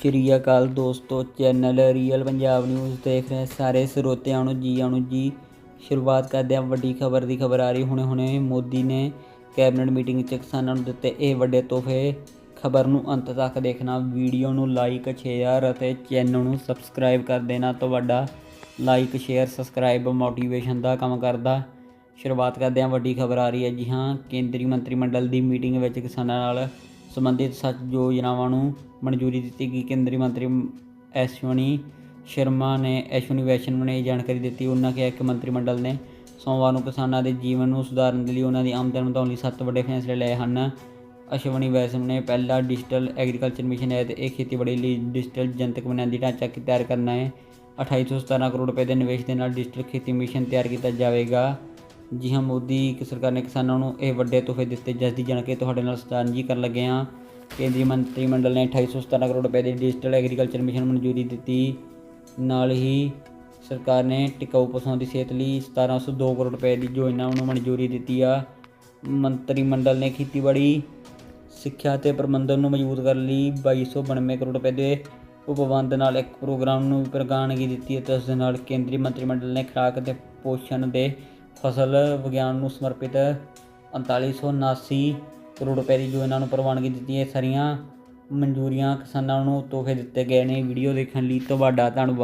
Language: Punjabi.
ਸ਼੍ਰੀ ਅਕਾਲ ਦੋਸਤੋ, ਚੈਨਲ ਰੀਅਲ ਪੰਜਾਬ ਨਿਊਜ਼ ਦੇਖ ਰਹੇ ਸਾਰੇ ਸਰੋਤਿਆਂ ਨੂੰ ਜੀ ਆਣੂ ਜੀ, ਸ਼ੁਰੂਆਤ ਕਰਦੇ ਹਾਂ ਵੱਡੀ ਖਬਰ ਦੀ ਖਬਰ ਆ ਰਹੀ। ਹੁਣੇ ਹੁਣੇ ਮੋਦੀ ਨੇ ਕੈਬਨਿਟ ਮੀਟਿੰਗ 'ਚ ਕਿਸਾਨਾਂ ਨੂੰ ਦਿੱਤੇ ਇਹ ਵੱਡੇ ਤੋਹਫੇ। ਖਬਰ ਨੂੰ ਅੰਤ ਤੱਕ ਦੇਖਣਾ, ਵੀਡੀਓ ਨੂੰ ਲਾਈਕ, ਸ਼ੇਅਰ ਅਤੇ ਚੈਨਲ ਨੂੰ ਸਬਸਕ੍ਰਾਈਬ ਕਰ ਦੇਣਾ। ਤੁਹਾਡਾ ਲਾਈਕ, ਸ਼ੇਅਰ, ਸਬਸਕ੍ਰਾਈਬ ਮੋਟੀਵੇਸ਼ਨ ਦਾ ਕੰਮ ਕਰਦਾ। ਸ਼ੁਰੂਆਤ ਕਰਦੇ ਹਾਂ ਵੱਡੀ ਖਬਰ ਆ ਰਹੀ ਹੈ ਜੀ ਹਾਂ, ਕੇਂਦਰੀ ਮੰਤਰੀ ਮੰਡਲ ਦੀ ਮੀਟਿੰਗ ਵਿੱਚ ਕਿਸਾਨਾਂ ਨਾਲ ਸੰਬੰਧਿਤ ਸੱਚ ਯੋਜਨਾਵਾਂ ਨੂੰ ਮਨਜ਼ੂਰੀ ਦਿੱਤੀ ਗਈ, ਕੇਂਦਰੀ ਮੰਤਰੀ ਐਸ਼ਵਨੀ ਸ਼ਰਮਾ ਨੇ ਐਸ਼ਵਨੀ ਵੈਸ਼ਨਵ ਨੇ ਇਹ ਜਾਣਕਾਰੀ ਦਿੱਤੀ। ਉਹਨਾਂ ਕਿਹਾ ਕਿ ਮੰਤਰੀ ਮੰਡਲ ਨੇ ਸੋਮਵਾਰ ਨੂੰ ਕਿਸਾਨਾਂ ਦੇ ਜੀਵਨ ਨੂੰ ਸੁਧਾਰਨ ਦੇ ਲਈ ਉਹਨਾਂ ਦੀ ਆਮਦਨ ਵਧਾਉਣ ਲਈ ਸੱਤ ਵੱਡੇ ਫੈਸਲੇ ਲਏ ਹਨ। ਅਸ਼ਵਨੀ ਵੈਸ਼ਨਵ ਨੇ ਪਹਿਲਾ ਡਿਜੀਟਲ ਐਗਰੀਕਲਚਰ ਮਿਸ਼ਨ ਹੈ ਤੇ ਇਹ ਖੇਤੀਬਾੜੀ ਲਈ ਡਿਜੀਟਲ ਜਨਤਕ ਬੁਨਿਆਦੀ ਢਾਂਚਾ ਤਿਆਰ ਕਰਨਾ ਹੈ। 2817 ਕਰੋੜ ਰੁਪਏ ਦੇ ਨਿਵੇਸ਼ ਦੇ ਨਾਲ ਡਿਜੀਟਲ ਖੇਤੀ ਮਿਸ਼ਨ ਤਿਆਰ ਕੀਤਾ ਜਾਵੇਗਾ। ਜੀ ਹਾਂ, ਮੋਦੀ ਕ- ਸਰਕਾਰ ਨੇ ਕਿਸਾਨਾਂ ਨੂੰ ਇਹ ਵੱਡੇ ਤੋਹਫੇ ਦਿੱਤੇ। ਜਿਸ ਦੀ ਜਾਣਕਾਰੀ ਤੁਹਾਡੇ ਨਾਲ ਸਾਂਝੀ ਕਰਨ ਲੱਗੇ ਹਾਂ। ਕੇਂਦਰੀ ਮੰਤਰੀ ਮੰਡਲ ਨੇ 2817 ਕਰੋੜ ਰੁਪਏ ਦੇ ਡਿਜੀਟਲ ਐਗਰੀਕਲਚਰ ਮਿਸ਼ਨ ਨੂੰ ਮਨਜ਼ੂਰੀ ਦਿੱਤੀ। ਨਾਲ ਹੀ ਸਰਕਾਰ ਨੇ ਟਿਕਾਊ ਪਸ਼ੂਆਂ ਦੀ ਸਿਹਤ ਲਈ 1702 ਕਰੋੜ ਰੁਪਏ ਦੀ ਯੋਜਨਾ ਨੂੰ ਮਨਜ਼ੂਰੀ ਦਿੱਤੀ ਆ। ਮੰਤਰੀ ਮੰਡਲ ਨੇ ਖੇਤੀਬਾੜੀ, ਸਿੱਖਿਆ ਤੇ ਪ੍ਰਬੰਧਨ ਨੂੰ ਮਜ਼ਬੂਤ ਕਰਨ ਲਈ 2292 ਕਰੋੜ ਰੁਪਏ ਦੇ ਉਪਬੰਧ ਨਾਲ ਇੱਕ ਪ੍ਰੋਗਰਾਮ ਨੂੰ ਵੀ ਪ੍ਰਵਾਨਗੀ ਦਿੱਤੀ ਅਤੇ ਉਸ ਦੇ ਨਾਲ ਕੇਂਦਰੀ ਮੰਤਰੀ ਮੰਡਲ ਨੇ ਖੁਰਾਕ ਅਤੇ ਪੋਸ਼ਣ ਦੇ ਫਸਲ ਵਿਗਿਆਨ ਨੂੰ ਸਮਰਪਿਤ 3979 ਕਰੋੜ ਰੁਪਏ ਦੀ ਯੋਜਨਾ ਨੂੰ ਪ੍ਰਵਾਨਗੀ ਦਿੱਤੀ ਹੈ, ਇਹ ਸਾਰੀਆਂ ਮਨਜ਼ੂਰੀਆਂ ਕਿਸਾਨਾਂ ਨੂੰ ਤੋਹਫੇ ਦਿੱਤੇ ਗਏ ਨੇ। ਵੀਡੀਓ ਦੇਖਣ ਲਈ ਤੁਹਾਡਾ ਧੰਨਵਾਦ।